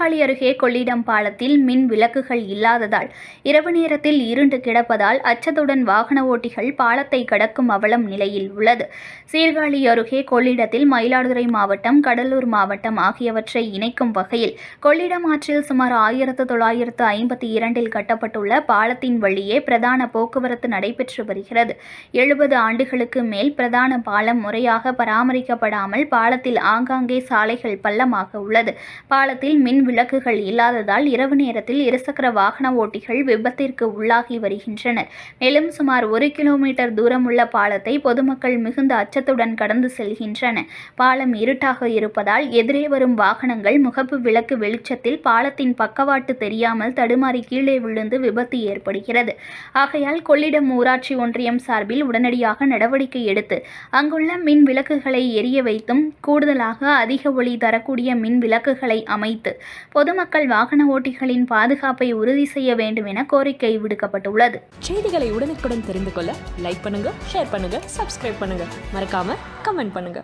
அருகே கொள்ளிடம் பாலத்தில் மின் விளக்குகள் இல்லாததால் இரவு நேரத்தில் இருண்டு கிடப்பதால் அச்சத்துடன் வாகன ஓட்டிகள் பாலத்தை கடக்கும் அவலம் நிலையில் உள்ளது. சீர்காழி அருகே கொள்ளிடத்தில் மயிலாடுதுறை மாவட்டம் கடலூர் மாவட்டம் ஆகியவற்றை இணைக்கும் வகையில் கொள்ளிடம் ஆற்றில் சுமார் ஆயிரத்து தொள்ளாயிரத்து ஐம்பத்தி இரண்டில் கட்டப்பட்டுள்ள பாலத்தின் வழியே பிரதான போக்குவரத்து நடைபெற்று வருகிறது. எழுபது ஆண்டுகளுக்கு மேல் பிரதான பாலம் முறையாக பராமரிக்கப்படாமல் பாலத்தில் ஆங்காங்கே சாலைகள் பள்ளமாக உள்ளது. பாலத்தில் மின் விளக்குகள் இல்லாததால் இரவு நேரத்தில் இருசக்கர வாகன ஓட்டிகள் விபத்திற்கு உள்ளாகி வருகின்றனர். மேலும் சுமார் ஒரு கிலோமீட்டர் தூரம் உள்ள பாலத்தை பொதுமக்கள் மிகுந்த அச்சத்துடன் கடந்து செல்கின்றனர். பாலம் இருட்டாக இருப்பதால் எதிரே வரும் வாகனங்கள் முகப்பு விளக்கு வெளிச்சத்தில் பாலத்தின் பக்கவாட்டு தெரியாமல் தடுமாறி கீழே விழுந்து விபத்து ஏற்படுகிறது. ஆகையால் கொள்ளிடம் ஊராட்சி ஒன்றியம் சார்பில் உடனடியாக நடவடிக்கை எடுத்து அங்குள்ள மின் விளக்குகளை எரிய வைத்தும் கூடுதலாக அதிக ஒளி தரக்கூடிய மின் விளக்குகளை அமைத்து பொதுமக்கள் வாகன ஓட்டிகளின் பாதுகாப்பை உறுதி செய்ய வேண்டும் என கோரிக்கை விடுக்கப்பட்டுள்ளது. செய்திகளை உடனுக்குடன் தெரிந்து கொள்ள லைக் பண்ணுங்க ஷேர் பண்ணுங்க சப்ஸ்கிரைப் பண்ணுங்க. மறக்காம கமெண்ட் பண்ணுங்க.